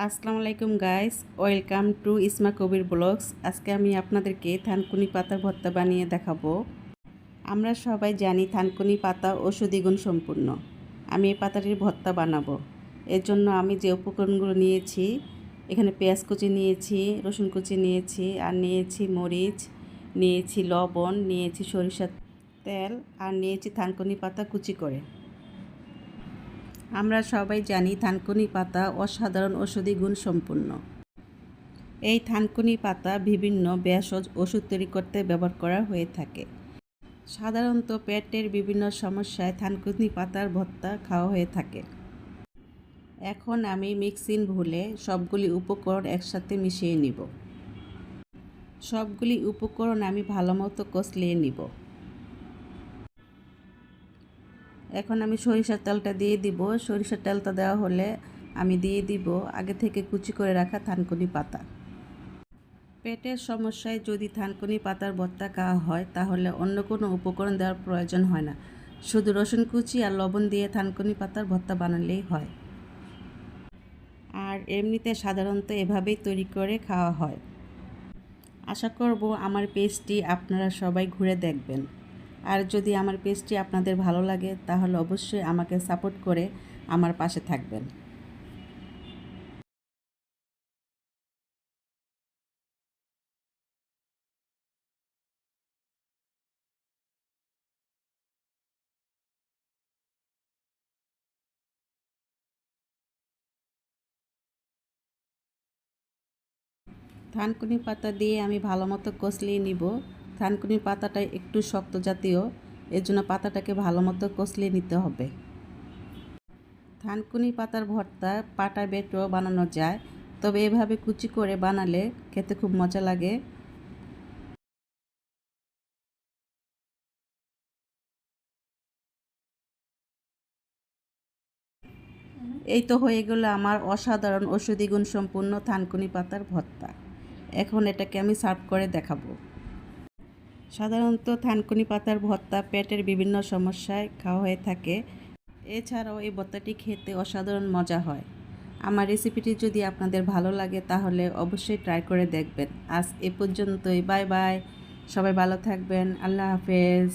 আসসালামু আলাইকুম guys, welcome to ইসমা কবির ব্লগস। আজকে আমি আপনাদেরকে থানকুনি পাতার ভর্তা বানিয়ে দেখাবো। আমরা সবাই জানি থানকুনি পাতা ঔষধি গুণ সম্পূর্ণ। আমি এই পাতাটির ভর্তা বানাবো। এর জন্য আমি যে উপকরণগুলো নিয়েছি, এখানে পেঁয়াজ কুচি নিয়েছি, রসুন কুচি নিয়েছি, আর নিয়েছি মরিচ, নিয়েছি লবণ, নিয়েছি সরিষার তেল, আর নিয়েছি থানকুনি পাতা কুচি করে। আমরা সবাই জানি থানকুনি পাতা অসাধারণ ওষুধি গুণ সম্পূর্ণ। এই থানকুনি পাতা বিভিন্ন ভেষজ ওষুধ তৈরি করতে ব্যবহার করা হয়ে থাকে। সাধারণত পেটের বিভিন্ন সমস্যায় থানকুনি পাতার ভর্তা খাওয়া হয়ে থাকে। এখন আমি মিক্সিং ভুলে সবগুলি উপকরণ একসাথে মিশিয়ে নিব। সবগুলি উপকরণ আমি ভালো মতো কষলিয়ে নিব। এখন আমি সরিষার তেলটা দিয়ে দিব। সরিষার তেলটা দেওয়া হলে আমি দিয়ে দিব আগে থেকে কুচি করে রাখা থানকুনি পাতা। পেটের সমস্যায় যদি থানকুনি পাতার ভর্তা খাওয়া হয়, তাহলে অন্য কোনো উপকরণ দেওয়ার প্রয়োজন হয় না। শুধু রসুন কুচি আর লবণ দিয়ে থানকুনি পাতার ভর্তা বানালেই হয়। আর এমনিতে সাধারণত এভাবেই তৈরি করে খাওয়া হয়। আশা করব আমার পেজটি আপনারা সবাই ঘুরে দেখবেন। আর যদি আমার পেজটি আপনাদের ভালো লাগে, তাহলে অবশ্যই আমাকে সাপোর্ট করে আমার পাশে থাকবেন। থানকুনি পাতা দিয়ে আমি ভালো মতো কষলিয়ে নিব। থানকুনি পাতাটা একটু শক্ত জাতীয় এর জন্য পাতাটাকে ভালো মতো কষলিয়ে নিতে হবে। থানকুনি পাতার ভর্তা পাটা বেটও বানানো যায়, তবে এভাবে কুচি করে বানালে খেতে খুব মজা লাগে। এই তো হয়ে গেল আমার অসাধারণ ওষুধি গুণ সম্পূর্ণ থানকুনি পাতার ভর্তা। এখন এটাকে আমি সার্ভ করে দেখাবো। সাধারণত থানকুনি পাতার ভর্তা পেটের বিভিন্ন সমস্যায় খাওয়া হয়ে থাকে। এছাড়াও এই ভর্তাটি খেতে অসাধারণ মজা হয়। আমার রেসিপিটি যদি আপনাদের ভালো লাগে তাহলে অবশ্যই ট্রাই করে দেখবেন। আজ এ পর্যন্তই। Bye bye. সবাই ভালো থাকবেন। আল্লাহ হাফেজ।